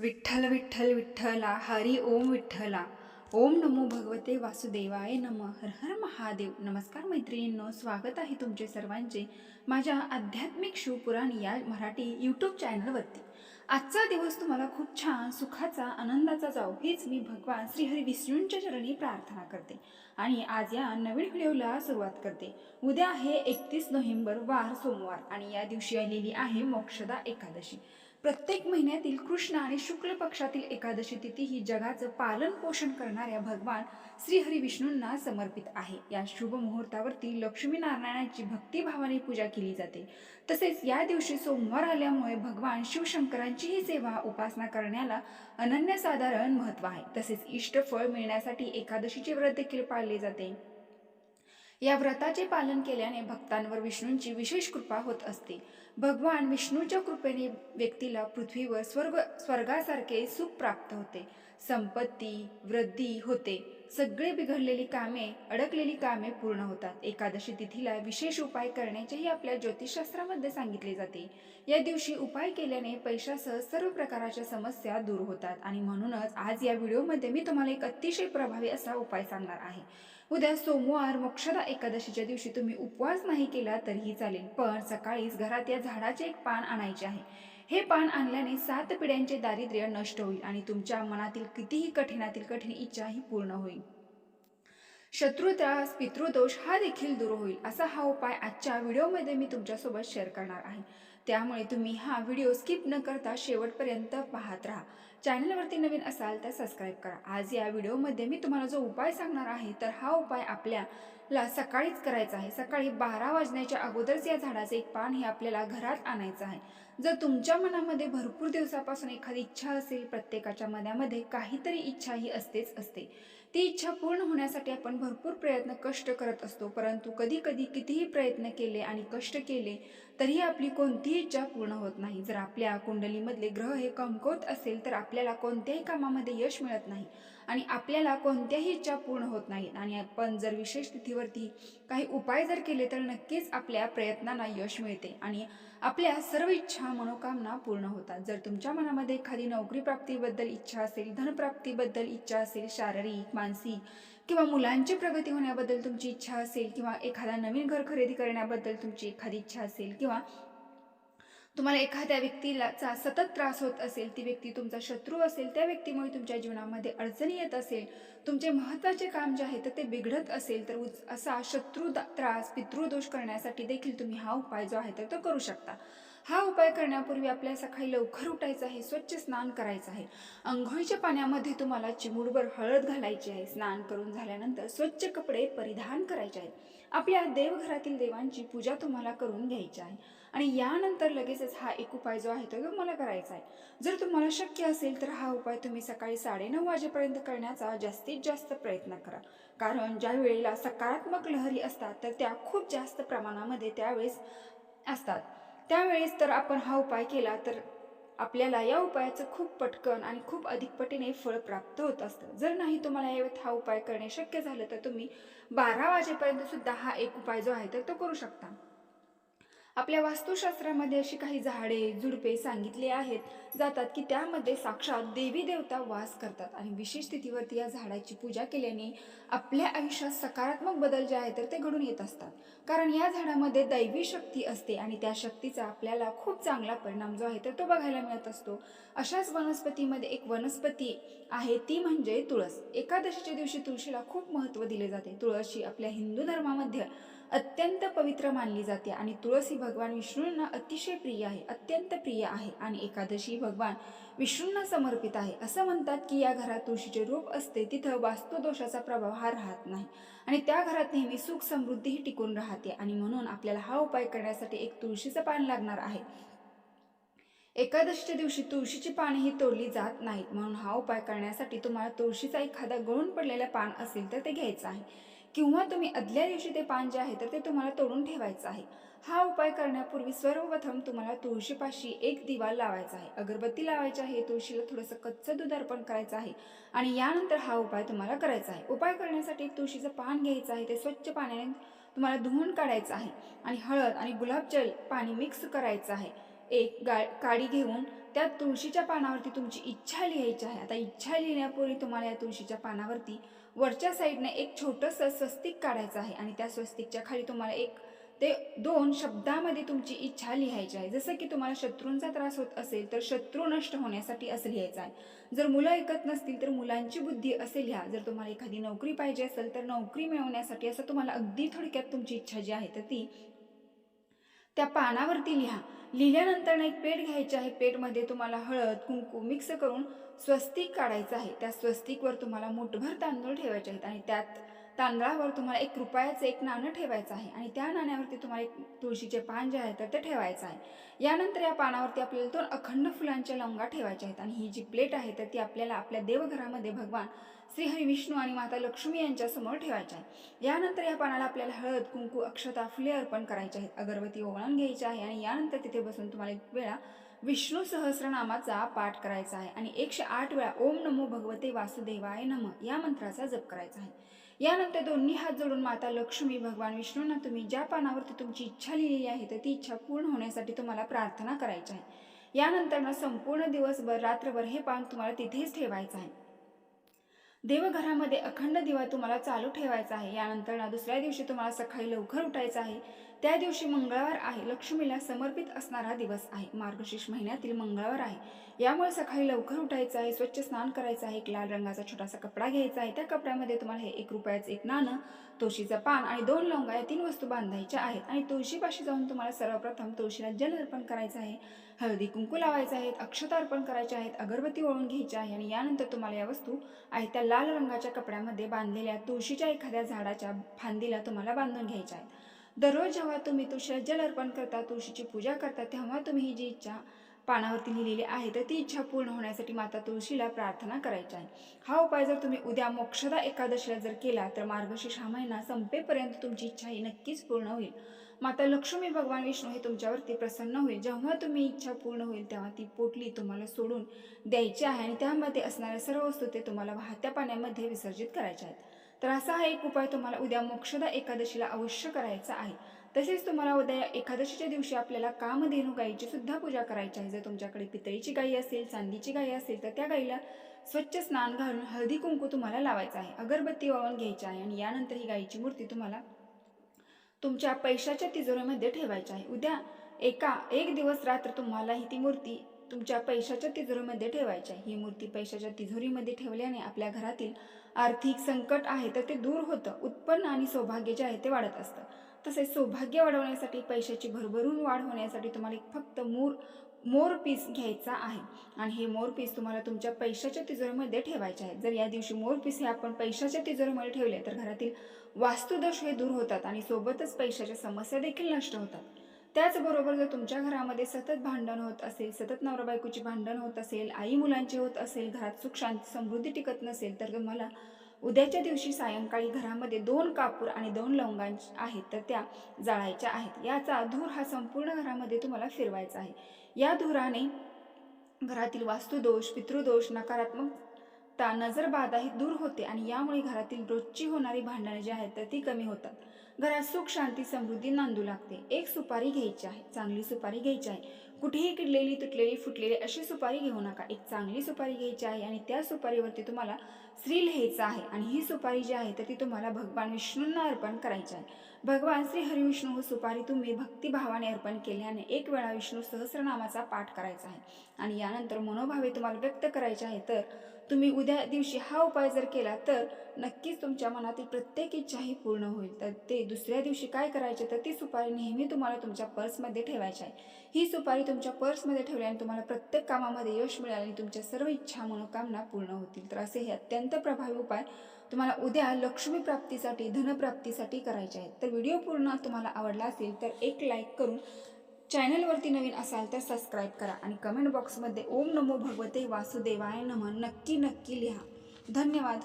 विठ्ठल विठ्ठल विठ्ठला हरी ओम विठ्ठला. ओम नमो भगवते वासुदेवाय नम. हर हर महादेव. नमस्कार मैत्रिणींनो स्वागत आहे तुमचे सर्वांचे माझ्या आध्यात्मिक शिवपुराण या मराठी यूट्यूब चॅनलवरती आजचा दिवस तुम्हाला खूप छान सुखाचा आनंदाचा जाऊ हीच मी भगवान श्रीहरी विष्णूंच्या चरणी प्रार्थना करते. आणि आज या नवीन व्हिडिओला सुरुवात करते. उद्या आहे एकतीस नोव्हेंबर वार सोमवार. आणि या दिवशी आलेली आहे मोक्षदा एकादशी. प्रत्येक महिन्यातील कृष्ण आणि शुक्ल पक्षातील एकादशी तिथी ही जगाचं पालन पोषण करणाऱ्या भगवान श्रीहरी विष्णूंना समर्पित आहे. या शुभ मुहूर्तावरती लक्ष्मीनारायणाची भक्तिभावाने पूजा केली जाते. तसेच या दिवशी सोमवार आल्यामुळे भगवान शिवशंकरांचीही सेवा उपासना करण्याला अनन्यसाधारण महत्त्व आहे. तसेच इष्टफळ मिळण्यासाठी एकादशीचे व्रत देखील पाळले जाते. या व्रताचे पालन केल्याने भक्तांवर विष्णूंची विशेष कृपा होत असते. भगवान विष्णूच्या कृपेने व्यक्तीला पृथ्वीवर स्वर्ग स्वर्गासारखे सुख प्राप्त होते. संपत्ती वृद्धी होते. सगळे बिघडलेली कामे अडकलेली कामे पूर्ण होतात. एकादशी तिथीला विशेष उपाय करण्याचेही आपल्या ज्योतिषशास्त्रामध्ये सांगितले जाते. या दिवशी उपाय केल्याने पैशासह सर्व प्रकारच्या समस्या दूर होतात आणि म्हणूनच आज या व्हिडिओमध्ये मी तुम्हाला एक अतिशय प्रभावी असा उपाय सांगणार आहे. उद्या सोमवार मोक्षदा एकादशीच्या दिवशी तुम्ही उपवास नाही केला तरीही चालेल. पण सकाळीच घरात या झाडाचे एक पान आणायचे आहे. हे पान आणल्याने सात पिढ्यांचे दारिद्र्य नष्ट होईल आणि तुमच्या मनातील कितीही कठीणातील कठीण इच्छा ही पूर्ण होईल. शत्रुत्रास पितृदोष हा देखील दूर होईल असा हा उपाय आजच्या व्हिडिओमध्ये मी तुमच्यासोबत शेअर करणार आहे. त्यामुळे तुम्ही हा व्हिडिओ स्किप न करता शेवटपर्यंत पाहत राहा. चॅनलवरती नवीन असाल तर सबस्क्राईब करा. आज या व्हिडिओमध्ये मी तुम्हाला जो उपाय सांगणार आहे तर हा उपाय आपल्याला सकाळीच करायचा आहे. सकाळी बारा वाजण्याच्या अगोदरच या झाडाचे एक पान हे आपल्याला घरात आणायचं आहे. जर तुमच्या मनामध्ये भरपूर दिवसापासून एखादी इच्छा असेल प्रत्येकाच्या मनामध्ये काहीतरी इच्छा ही असतेच असते. ती इच्छा पूर्ण होण्यासाठी आपण भरपूर प्रयत्न कष्ट करत असतो. परंतु कधी कधी कितीही प्रयत्न केले आणि कष्ट केले तरीही आपली कोणतीही इच्छा पूर्ण होत नाही. जर आपल्या कुंडलीमधले ग्रह हे कमकुवत असेल तर आपल्याला कोणत्याही कामामध्ये यश मिळत नाही आणि आपल्याला कोणत्याही इच्छा पूर्ण होत नाहीत आणि आपण जर विशेष तिथीवरती काही उपाय जर केले तर नक्कीच आपल्या प्रयत्नांना यश मिळते आणि आपल्या सर्व इच्छा मनोकामना पूर्ण होतात. जर तुमच्या मनामध्ये एखादी नोकरी प्राप्तीबद्दल इच्छा असेल धनप्राप्तीबद्दल इच्छा असेल शारीरिक मानसिक किंवा मुलांची प्रगती होण्याबद्दल तुमची इच्छा असेल किंवा एखादा नवीन घर खरेदी करण्याबद्दल तुमची एखादी इच्छा असेल किंवा तुम्हाला एखाद्या व्यक्तीला चा सतत त्रास होत असेल ती व्यक्ती तुमचा शत्रू असेल त्या व्यक्तीमुळे तुमच्या जीवनामध्ये अडचणी येत असेल तुमचे महत्त्वाचे काम जे आहे तर ते बिघडत असेल तर उच- असा शत्रू दा- त्रास पितृदोष करण्यासाठी देखील तुम्ही हा उपाय जो आहे तर तो करू शकता. हा उपाय करण्यापूर्वी आपल्या सकाळी लवकर उठायचं आहे स्वच्छ स्नान करायचं आहे. अंघोळीच्या पाण्यामध्ये तुम्हाला चिमूडभर हळद घालायची आहे. स्नान करून झाल्यानंतर स्वच्छ कपडे परिधान करायचे आहेत. आपल्या देवघरातील देवांची पूजा तुम्हाला करून घ्यायची आहे. आणि यानंतर लगेचच हा एक उपाय जो आहे तो तुम्हाला करायचा आहे. जर तुम्हाला शक्य असेल तर हा उपाय तुम्ही सकाळी साडेनऊ वाजेपर्यंत करण्याचा जास्तीत जास्त प्रयत्न करा. कारण ज्या वेळेला सकारात्मक लहरी असतात तर त्या खूप जास्त प्रमाणामध्ये त्यावेळेस असतात. त्यावेळेस तर आपण हा उपाय केला तर आपल्याला या उपायाचं खूप पटकन आणि खूप अधिक पटीने फळ प्राप्त होत असतं. जर नाही तुम्हाला यावेळेत हा उपाय करणे शक्य झालं तर तुम्ही बारा वाजेपर्यंत सुद्धा हा एक उपाय जो आहे तर तो करू शकता. आपल्या वास्तुशास्त्रामध्ये अशी काही झाडे झुडपे सांगितले आहेत. जातात की त्यामध्ये साक्षात देवी देवता वास करतात आणि विशेष स्थितीवरती या झाडाची पूजा केल्याने आपल्या आयुष्यात सकारात्मक बदल जे आहे तर ते घडून येत असतात. कारण या झाडामध्ये दैवी शक्ती असते आणि त्या शक्तीचा आपल्याला खूप चांगला परिणाम जो आहे तर तो बघायला मिळत असतो. अशाच वनस्पतीमध्ये एक वनस्पती आहे ती म्हणजे तुळस. एकादशीच्या दिवशी तुळशीला खूप महत्त्व दिले जाते. तुळस ही आपल्या हिंदू धर्मामध्ये अत्यंत पवित्र मानली जाते आणि तुळस ही भगवान विष्णूंना अतिशय प्रिय आहे अत्यंत प्रिय आहे आणि एकादशी भगवान विष्णूंना समर्पित आहे. असं म्हणतात की या घरात तुळशीचे रूप असते तिथं वास्तुदोषाचा प्रभाव हा राहत नाही आणि त्या घरात नेहमी सुख समृद्धीही टिकून राहते आणि म्हणून आपल्याला हा उपाय करण्यासाठी एक तुळशीचं पान लागणार आहे. एकादशीच्या दिवशी तुळशीची पाने ही तोडली जात नाहीत म्हणून हा उपाय करण्यासाठी तुम्हाला तुळशीचा एखादा गळून पडलेला पान असेल तर ते घ्यायचं आहे. किंवा तुम्ही आदल्या दिवशी ते पान जे आहे तर ते तुम्हाला तोडून ठेवायचं आहे. हा उपाय करण्यापूर्वी सर्वप्रथम तुम्हाला तुळशीपाशी एक दिवा लावायचा आहे. अगरबत्ती लावायची आहे तुळशीला थोडंसं कच्चं दूध अर्पण करायचं आहे आणि यानंतर हा उपाय तुम्हाला करायचा आहे. उपाय करण्यासाठी एक तुळशीचं पान घ्यायचं आहे ते स्वच्छ पाण्याने तुम्हाला धुवून काढायचं आहे आणि हळद आणि गुलाबजल पाणी मिक्स करायचं आहे. एक गा काडी घेऊन त्या तुळशीच्या पानावरती तुमची इच्छा लिहायची आहे. आता इच्छा लिहिण्यापूर्वी तुम्हाला या तुळशीच्या पानावरती वरच्या साईडने एक छोटंसं स्वस्तिक काढायचं आहे. आणि त्या स्वस्तिकच्या खाली तुम्हाला एक ते दोन शब्दामध्ये तुमची इच्छा लिहायची आहे. जसं की तुम्हाला शत्रूंचा त्रास होत असेल तर शत्रू नष्ट होण्यासाठी असं लिहायचं आहे. जर मुलं ऐकत नसतील तर मुलांची बुद्धी असे लिहा. जर तुम्हाला एखादी नोकरी पाहिजे असेल तर नोकरी मिळवण्यासाठी असं तुम्हाला अगदी थोडक्यात तुमची इच्छा जी आहे तर ती त्या पानावरती लिहा. लिहिल्यानंतर एक पेट घ्यायचे आहे. पेटमध्ये तुम्हाला हळद कुंकू मिक्स करून स्वस्तिक काढायचं आहे. त्या स्वस्तिकवर तुम्हाला मुठभर तांदूळ ठेवायचे आहेत आणि त्यात तांदळावर तुम्हाला एक रुपयाचं एक नाणं ठेवायचं आहे आणि त्या नाण्यावरती तुम्हाला एक तुळशीचे पान जे आहे तर ते ठेवायचं आहे. यानंतर या पानावरती आपल्याला दोन अखंड फुलांच्या लवंगा ठेवायच्या आहेत आणि ही जी प्लेट आहे तर ती आपल्याला आपल्या देवघरामध्ये भगवान श्री हरी विष्णू आणि माता लक्ष्मी यांच्यासमोर ठेवायच्या आहे यानंतर या पानाला आपल्याला हळद कुंकू अक्षता फुले अर्पण करायचे आहेत. अगरबत्ती ओवाळून घ्यायची आहे आणि यानंतर तिथे बसून तुम्हाला एक वेळा विष्णू सहस्रनामाचा पाठ करायचा आहे आणि एकशे आठ वेळा ओम नमो भगवते वासुदेवाय नम या मंत्राचा जप करायचा आहे. यानंतर दोन्ही हात जोडून माता लक्ष्मी भगवान विष्णूंना तुम्ही ज्या पानावरती तुमची इच्छा लिहिलेली आहे तर ती इच्छा पूर्ण होण्यासाठी तुम्हाला प्रार्थना करायची आहे. यानंतर ना संपूर्ण दिवसभर रात्रभर हे पान तुम्हाला तिथेच ठेवायचं आहे. देवघरामध्ये अखंड दिवा तुम्हाला चालू ठेवायचा आहे. यानंतर ना दुसऱ्या दिवशी तुम्हाला सकाळी लवकर उठायचं आहे. त्या दिवशी मंगळवार आहे. लक्ष्मीला समर्पित असणारा दिवस आहे. मार्गशीर्ष महिन्यातील मंगळवार आहे. यामुळे सकाळी लवकर उठायचं आहे स्वच्छ स्नान करायचं आहे. एक लाल रंगाचा छोटासा कपडा घ्यायचा आहे. त्या कपड्यामध्ये तुम्हाला हे एक रुपयाचं एक नाणं तुळशीचं पान आणि दोन लवंगा या तीन वस्तू बांधायच्या आहेत. आणि तुळशीपाशी जाऊन तुम्हाला सर्वप्रथम तुळशीला जल अर्पण करायचं आहे. हळदी कुंकू लावायचं आहेत. अक्षता अर्पण करायचे आहेत. अगरबत्ती ओळून घ्यायची आहे. आणि यानंतर तुम्हाला या वस्तू आहेत. त्या लाल रंगाच्या कपड्यामध्ये बांधलेल्या तुळशीच्या एखाद्या झाडाच्या फांदीला तुम्हाला बांधून घ्यायच्या आहेत. दररोज जेव्हा तुम्ही तुळशीला जल अर्पण करता तुळशीची पूजा करता तेव्हा तुम्ही ही जी इच्छा पानावरती लिहिलेली आहे तर ती इच्छा पूर्ण होण्यासाठी माता तुळशीला प्रार्थना करायची आहे. हा उपाय जर तुम्ही उद्या मोक्षदा एकादशीला जर केला तर मार्गशीर्ष हा महिना संपेपर्यंत तुमची इच्छा ही नक्कीच पूर्ण होईल. माता लक्ष्मी भगवान विष्णू हे तुमच्यावरती प्रसन्न होईल. जेव्हा तुम्ही इच्छा पूर्ण होईल तेव्हा ती पोटली तुम्हाला सोडून द्यायची आहे आणि त्यामध्ये असणाऱ्या सर्व वस्तू ते तुम्हाला वाहत्या पाण्यामध्ये विसर्जित करायच्या आहेत. तर असा हा एक उपाय तुम्हाला उद्या मोक्षदा एकादशीला अवश्य करायचा आहे. तसेच तुम्हाला उद्या एकादशीच्या दिवशी आपल्याला कामधेनू गायीची सुद्धा पूजा करायची आहे. जर तुमच्याकडे पितळीची गाई असेल चांदीची गाई असेल तर त्या गाईला स्वच्छ स्नान घालून हळदी कुंकू तुम्हाला लावायचं आहे. अगरबत्ती वावून घ्यायची आहे आणि यानंतर ही गाईची मूर्ती तुम्हाला तुमच्या पैशाच्या तिजोरीमध्ये ठेवायची आहे. उद्या एका एक दिवस रात्र तुम्हाला ही ती मूर्ती तुमच्या पैशाच्या तिजोरीमध्ये ठेवायची आहे ही मूर्ती पैशाच्या तिजोरीमध्ये ठेवल्याने आपल्या घरातील आर्थिक संकट आहे तर ते दूर होतं. उत्पन्न आणि सौभाग्य जे आहे ते वाढत असतं. तसेच सौभाग्य वाढवण्यासाठी पैशाची भरभरून वाढ होण्यासाठी तुम्हाला एक फक्त मोर मोर पीस घ्यायचा आहे. आणि हे मोर पीस तुम्हाला तुमच्या पैशाच्या तिजोरीमध्ये ठेवायचे आहे जर या दिवशी मोर पीस हे आपण पैशाच्या तिजोरीमध्ये ठेवले तर घरातील वास्तुदोष हे दूर होतात आणि सोबतच पैशाच्या समस्या देखील नष्ट होतात. त्याचबरोबर जर तुमच्या घरामध्ये सतत भांडण होत असेल सतत नवरा बायकोची भांडण होत असेल आई मुलांची होत असेल घरात सुख शांती समृद्धी टिकत नसेल तर तुम्हाला उद्याच्या दिवशी सायंकाळी घरामध्ये दोन कापूर आणि दोन लवंगांची आहेत तर त्या जाळायच्या आहेत. याचा धूर हा संपूर्ण घरामध्ये तुम्हाला फिरवायचा आहे. या धुराने घरातील वास्तुदोष पितृदोष नकारात्मक ता नजरबाधाही दूर होते आणि यामुळे घरातील रोजची होणारी भांडणं जी आहेत तर ती कमी होतात. घरात सुख शांती समृद्धी नांदू लागते. एक सुपारी घ्यायची आहे चांगली सुपारी घ्यायची आहे. कुठेही किडलेली तुटलेली फुटलेली अशी सुपारी घेऊ नका. एक चांगली सुपारी घ्यायची आहे आणि त्या सुपारीवरती तुम्हाला श्री लिहायचं आहे आणि ही सुपारी जी आहे तर ती तुम्हाला भगवान विष्णूंना अर्पण करायची आहे. भगवान श्री हरिविष्णू हो सुपारी तुम्ही भक्तिभावाने अर्पण केल्याने एक वेळा विष्णू सहस्रनामाचा पाठ करायचा आहे. आणि यानंतर मनोभावे तुम्हाला व्यक्त करायचे आहे तर तुम्ही उद्या दिवशी हा उपाय जर केला तर नक्कीच तुमच्या मनातील प्रत्येक इच्छाही पूर्ण होईल. तर ते दुसऱ्या दिवशी काय करायचे तर ती सुपारी नेहमी तुम्हाला तुमच्या पर्समध्ये ठेवायची आहे. ही सुपारी तुमच्या पर्समध्ये ठेवल्याने तुम्हाला प्रत्येक कामामध्ये यश मिळाले आणि तुमच्या सर्व इच्छा मनोकामना पूर्ण होतील. तर असे हे अत्यंत प्रभावी उपाय तुम्हाला उद्या लक्ष्मी प्राप्तीसाठी धनप्राप्तीसाठी करायचे आहेत. तर व्हिडिओ पूर्ण तुम्हाला आवडला असेल तर एक लाईक करून चॅनलवरती नवीन असाल तर सबस्क्राईब करा आणि कमेंट बॉक्समध्ये ओम नमो भगवते वासुदेवाय नमन नक्की नक्की लिहा. धन्यवाद.